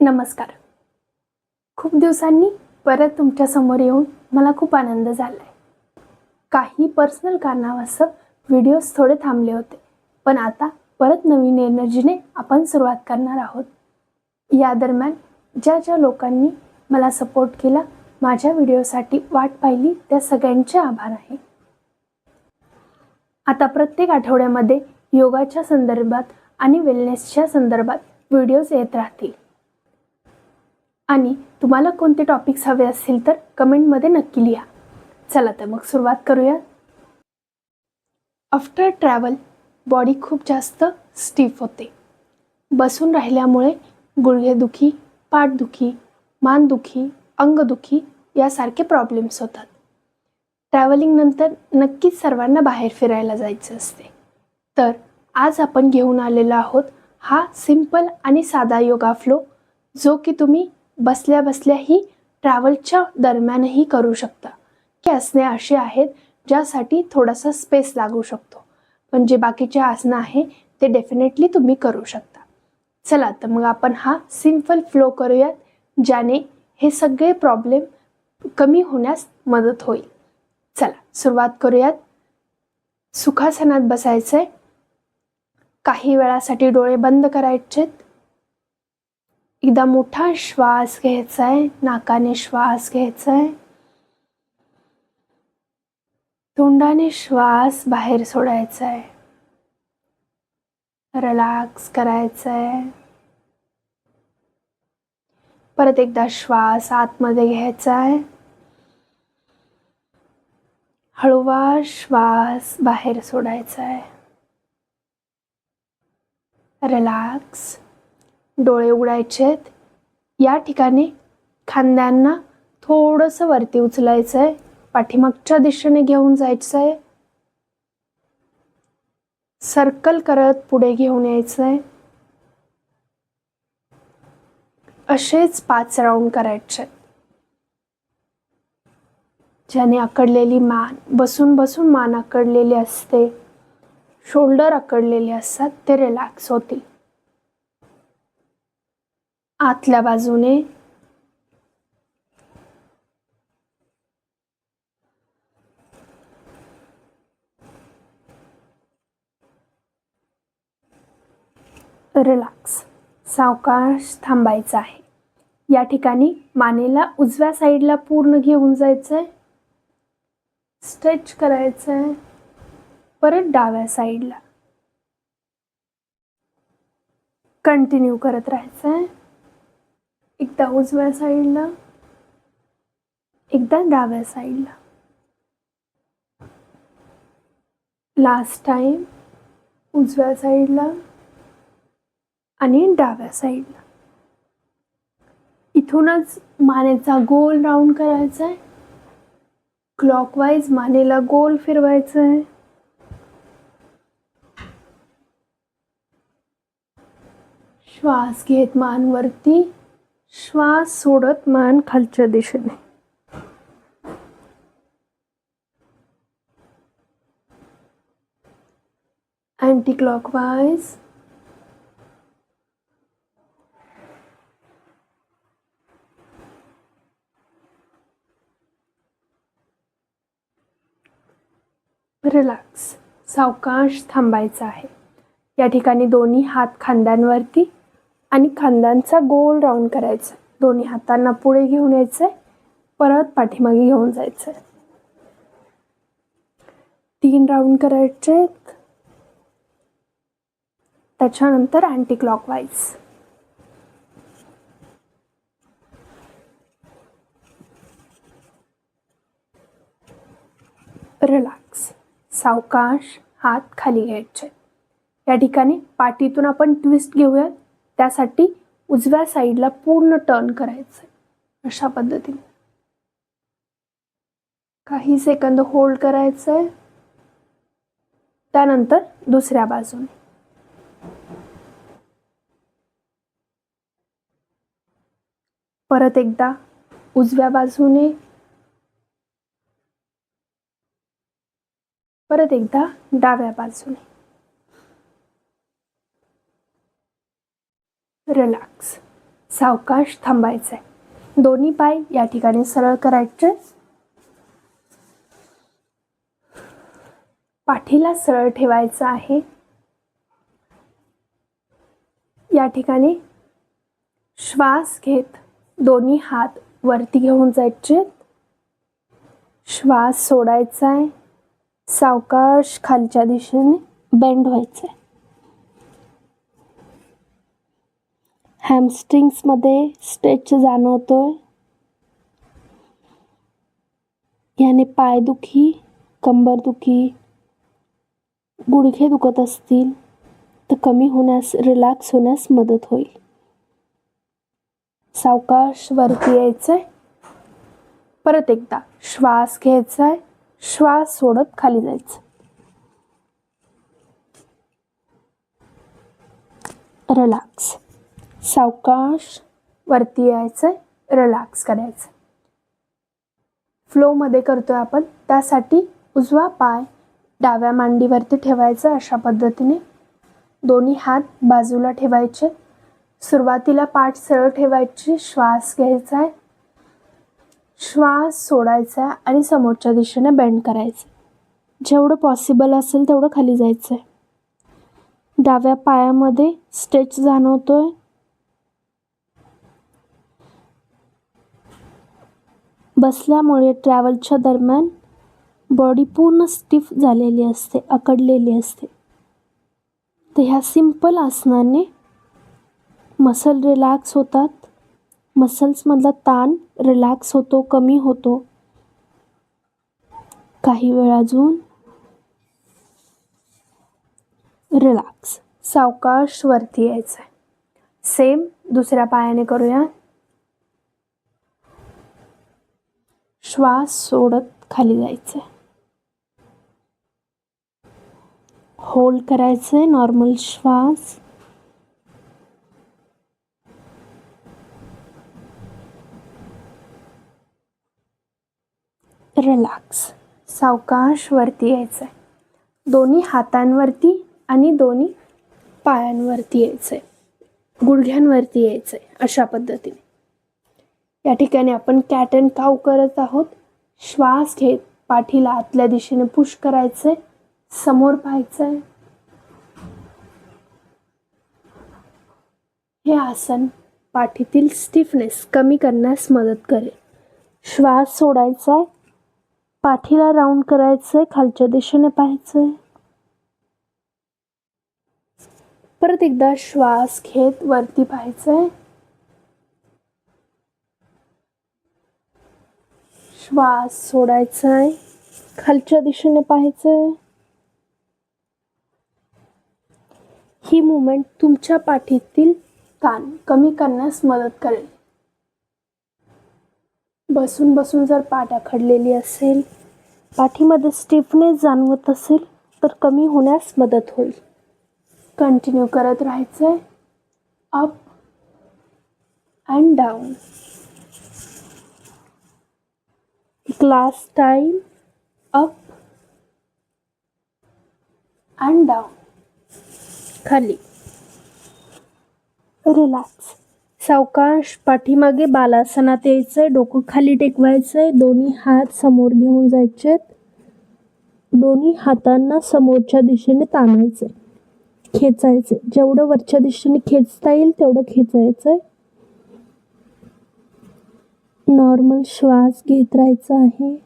नमस्कार. खूप दिवसांनी परत तुमच्यासमोर येऊन मला खूप आनंद झाला आहे काही पर्सनल कारणावास्तव व्हिडिओज थोडे थांबले होते पण आता परत नवीन एनर्जीने आपण सुरुवात करणार आहोत. या दरम्यान ज्या ज्या लोकांनी मला सपोर्ट केला माझ्या व्हिडिओसाठी वाट पाहिली त्या सगळ्यांचे आभार आहे. आता प्रत्येक आठवड्यामध्ये योगाच्या संदर्भात आणि वेलनेसच्या संदर्भात व्हिडिओज येत राहतील. आणि तुम्हाला कोणते टॉपिक्स हवे असतील तर कमेंटमध्ये नक्की लिहा. चला तर मग सुरुवात करूया. आफ्टर ट्रॅव्हल बॉडी खूप जास्त स्टीफ होते. बसून राहिल्यामुळे गुडघेदुखी पाठदुखी मानदुखी अंगदुखी यासारखे प्रॉब्लेम्स होतात. ट्रॅव्हलिंगनंतर नक्कीच सर्वांना बाहेर फिरायला जायचं असते. तर आज आपण घेऊन आलेलो आहोत हा सिंपल आणि साधा योगा फ्लो जो की तुम्ही बसल्या बसल्याही ट्रॅव्हलच्या दरम्यानही करू शकता. की आसने अशी आहेत ज्यासाठी थोडासा स्पेस लागू शकतो. पण जे बाकीचे आसनं आहे ते डेफिनेटली तुम्ही करू शकता. चला तर मग आपण हा सिंपल फ्लो करूयात ज्याने हे सगळे प्रॉब्लेम कमी होण्यास मदत होईल. चला सुरुवात करूयात. सुखासनात बसायचं आहे काही वेळासाठी डोळे बंद करायचेत. एकदा मोठा श्वास घ्यायचा आहे नाकाने श्वास घ्यायचा आहे तोंडाने श्वास बाहेर सोडायचा आहे रिलॅक्स करायचा आहे परत एकदा श्वास आतमध्ये घ्यायचा आहे हळूवा श्वास बाहेर सोडायचा आहे रिलॅक्स. डोळे उघडायचे आहेत. या ठिकाणी खांद्यांना थोडंसं वरती उचलायचं आहे पाठीमागच्या दिशेने घेऊन जायचं आहे सर्कल करत पुढे घेऊन यायचं आहे असेच पाच राऊंड करायचे. ज्याने आकडलेली मान बसून बसून मान आकडलेली असते शोल्डर आकडलेले असतात ते रिलॅक्स होतील. आतल्या बाजूने. रिलॅक्स. सावकाश थांबायचं आहे. या ठिकाणी मानेला उजव्या साईडला पूर्ण घेऊन जायचं आहे स्ट्रेच करायचं आहे परत डाव्या साईडला. कंटिन्यू करत राहायचं आहे एकदा उजव्या साईडला एकदा डाव्या साईडला. लास्ट टाइम उजव्या साईडला आणि डाव्या साईडला. इथूनच मानेचा गोल राऊंड करायचा आहे. क्लॉकवाईज मानेला गोल फिरवायचं आहे. श्वास घेत मान वरती श्वास सोडत मान खालच्या दिशेने. अँटी क्लॉकवाईज रिलॅक्स सावकाश थांबायचं आहे. या ठिकाणी दोन्ही हात खांद्यांवरती आणि खांद्यांचा गोल राऊंड करायचा. दोन्ही हातांना पुढे घेऊन यायचं आहे परत पाठीमागे घेऊन जायचं आहे तीन राऊंड करायचे आहेत त्याच्यानंतर अँटी क्लॉकवाईज रिलॅक्स सावकाश हात खाली घ्यायचे. या ठिकाणी पाठीतून आपण ट्विस्ट घेऊयात. त्यासाठी उजव्या साईडला पूर्ण टर्न करायचं अशा पद्धतीने. काही सेकंद होल्ड करायचं आहे त्यानंतर दुसऱ्या बाजूने. परत एकदा उजव्या बाजूने. परत एकदा डाव्या बाजूने. रिलॅक्स सावकाश थांबायचं आहे दोन्ही पाय या ठिकाणी सरळ करायचे. पाठीला सरळ ठेवायचं आहे. या ठिकाणी श्वास घेत दोन्ही हात वरती घेऊन जायचे. श्वास सोडायचा आहे सावकाश खालच्या दिशेने बेंड व्हायचं आहे हॅमस्ट्रिंग्समध्ये स्ट्रेच आहे याने पायदुखी कंबरदुखी गुडघे दुखत असतील तर कमी होण्यास रिलॅक्स होण्यास मदत होईल. सावकाश वरती आहे परत एकदा श्वास घ्यायचा आहे श्वास सोडत खाली जायचं रिलॅक्स सावकाश वरती यायचं रिलॅक्स करायचं. फ्लोमध्ये करतोय आपण त्यासाठी उजवा पाय डाव्या मांडीवरती ठेवायचा अशा पद्धतीने. दोन्ही हात बाजूला ठेवायचे. सुरुवातीला पाठ सरळ ठेवायची श्वास घ्यायचा. आहे श्वास सोडायचा आहे आणि समोरच्या दिशेने बेंड करायचं. जेवढं पॉसिबल असेल तेवढं खाली जायचं आहे डाव्या पायामध्ये स्ट्रेच आहे बसल्यामुळे ट्रॅव्हलच्या दरम्यान बॉडी पूर्ण स्टिफ झालेली असते अकडलेली असते. तर ह्या सिंपल आसनाने मसल रिलॅक्स होतात. मसल्समधला ताण रिलॅक्स होतो कमी होतो. काही वेळ अजून रिलॅक्स. सावकाश वरती यायचं आहे सेम दुसऱ्या पायाने करूया श्वास सोडत खाली जायचं आहे होल्ड करायचं आहे नॉर्मल श्वास. रिलॅक्स सावकाश वरती यायचं आहे दोन्ही हातांवरती आणि दोन्ही पायांवरती यायचं आहे गुडघ्यांवरती यायचं आहे अशा पद्धतीने. या ठिकाणी आपण कॅट अँड काव करत आहोत. श्वास घेत पाठीला आतल्या दिशेने पुश करायचंय. समोर पाहायचंय. हे आसन पाठीतील स्टिफनेस कमी करण्यास मदत करेल. श्वास सोडायचा आहे पाठीला राऊंड करायचंय. खालच्या दिशेने पाहायचंय. परत एकदा श्वास घेत वरती पाहायचंय. श्वास सोडायचा आहे खालच्या दिशेने पाहायचंय. ही मुवमेंट तुमच्या पाठीतील ताण कमी करण्यास मदत करेल. बसून बसून जर पाठ आखडलेली असेल पाठीमध्ये स्टिफनेस जाणवत असेल तर कमी होण्यास मदत होईल. कंटिन्यू करत राहायचंय. Up and down class time up and down खाली. रिलॅक्स सावकाश पाठीमागे बालासनात यायचंय डोकं खाली टेकवायचंय दोन्ही हात समोर घेऊन जायचे दोन्ही हातांना समोरच्या दिशेने ताणायचंय. खेचायचे जेवढं वरच्या दिशेने खेचता येईल तेवढं खेचायचंय. नॉर्मल श्वास घेत राहायचा आहे.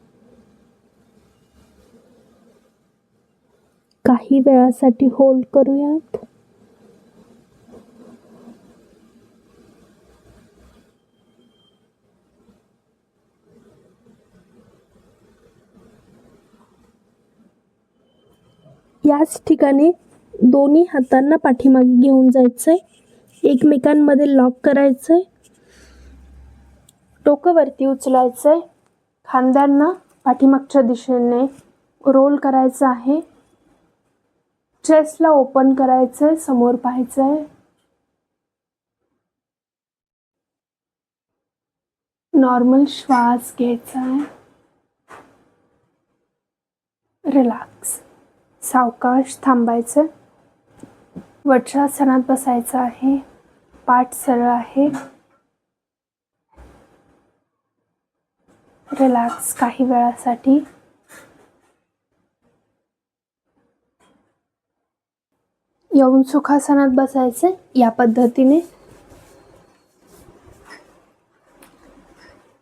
काही वेळासाठी होल्ड करूयात. याच ठिकाणी दोन्ही हातांना पाठीमागे घेऊन जायचंय. एकमेकांमध्ये लॉक करायचंय. टोकं वरती उचलायचंय. खांद्यांना पाठीमागच्या दिशेने रोल करायचं आहे. चेस्टला ओपन करायचं आहे समोर पाहायचंय. नॉर्मल श्वास घ्यायचा आहे रिलॅक्स. सावकाश थांबायचं वज्रासनात बसायचं आहे. पाठ सरळ आहे. रिलॅक्स काही वेळासाठी. येऊन सुखासनात बसायचे या पद्धतीने.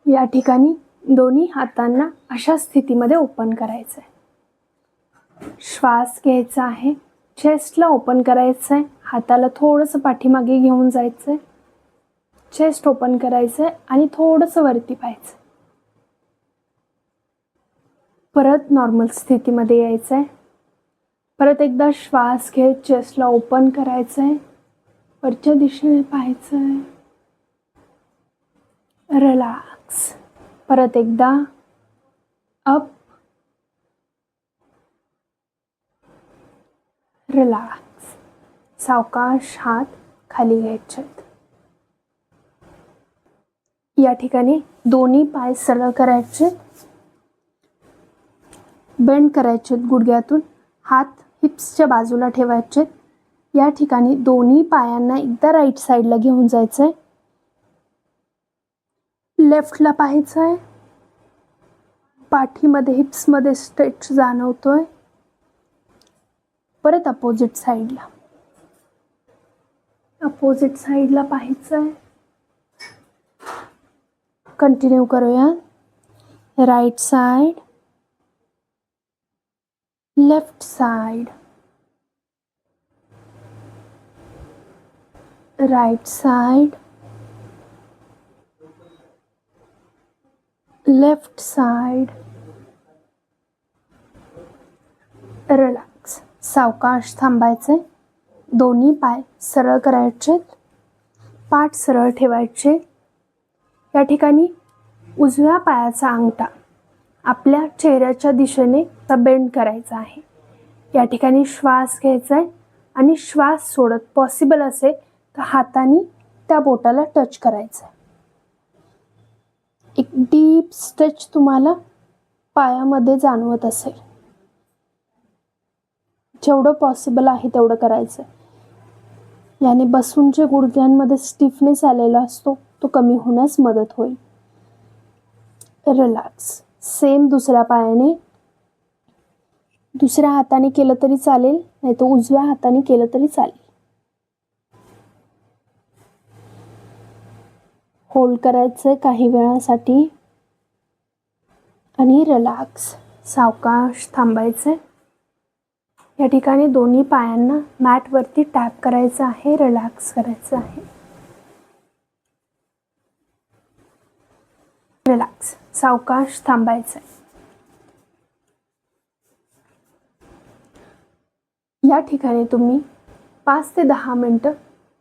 या ठिकाणी दोन्ही हातांना अशा स्थितीमध्ये ओपन करायचं आहे श्वास घ्यायचा आहे. चेस्टला ओपन करायचं आहे हाताला थोडंसं पाठीमागे घेऊन जायचं आहे चेस्ट ओपन करायचं आहे आणि थोडंसं वरती पाहायचं परत नॉर्मल स्थितीमध्ये यायचं आहे परत एकदा श्वास घेत चेस्टला ओपन करायचं आहे वरच्या दिशेने पाहायचं आहे रिलॅक्स परत एकदा अप रिलॅक्स सावकाश हात खाली घ्यायचे आहेत या ठिकाणी दोन्ही पाय सरळ करायचे बेंड करायचे गुडघ्यातून. हात हिप्सच्या बाजूला ठेवायचे या ठिकाणी दोन्ही पायांना एकदा राईट साईडला घेऊन जायचं आहे लेफ्टला पाहायचं आहे पाठीमध्ये हिप्समध्ये स्ट्रेच जाणवतोय. परत अपोजिट साईडला अपोजिट साईडला पाहायचं आहे कंटिन्यू करूया. Right side left side right side left side relax सावकाश थांबायचे दोन्ही पाय सरळ करायचे. पाठ सरळ ठेवायचे. या ठिकाणी उजव्या पायाचा अंगठा. आपल्या चेहऱ्याच्या दिशेने बेंड करायचा आहे. या ठिकाणी श्वास घ्यायचा आहे आणि श्वास सोडत पॉसिबल असेल तर हाताने त्या बोटाला टच करायचं आहे. एक डीप स्ट्रेच तुम्हाला पायामध्ये जाणवत असेल. जेवढं पॉसिबल आहे तेवढं करायचं याने बसून जे गुडघ्यांमध्ये स्टिफनेस आलेला असतो तो कमी होण्यास मदत होईल. रिलॅक्स सेम दुसऱ्या पायाने. दुसऱ्या हाताने केलं तरी चालेल नाही तर उजव्या हाताने केलं तरी चालेल. होल्ड करायचं काही वेळासाठी. आणि रिलॅक्स सावकाश थांबायचं. या ठिकाणी दोन्ही पायांना मॅटवरती टॅप करायचं आहे रिलॅक्स करायचं आहे. रिलॅक्स सावकाश थांबायचं या ठिकाणी तुम्ही पाच ते दहा मिनटं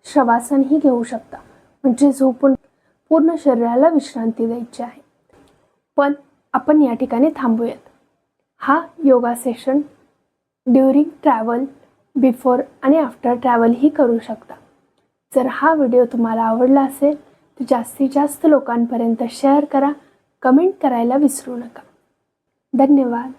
शवासनही घेऊ शकता. म्हणजे झोपून पूर्ण शरीराला विश्रांती द्यायची आहे. पण आपण या ठिकाणी थांबूयात. हा yoga session during travel before आणि आफ्टर ट्रॅव्हलही करू शकता. जर हा व्हिडिओ तुम्हाला आवडला असेल जास्तीत जास्त लोकांपर्यंत शेअर करा कमेंट करायला विसरू नका. धन्यवाद.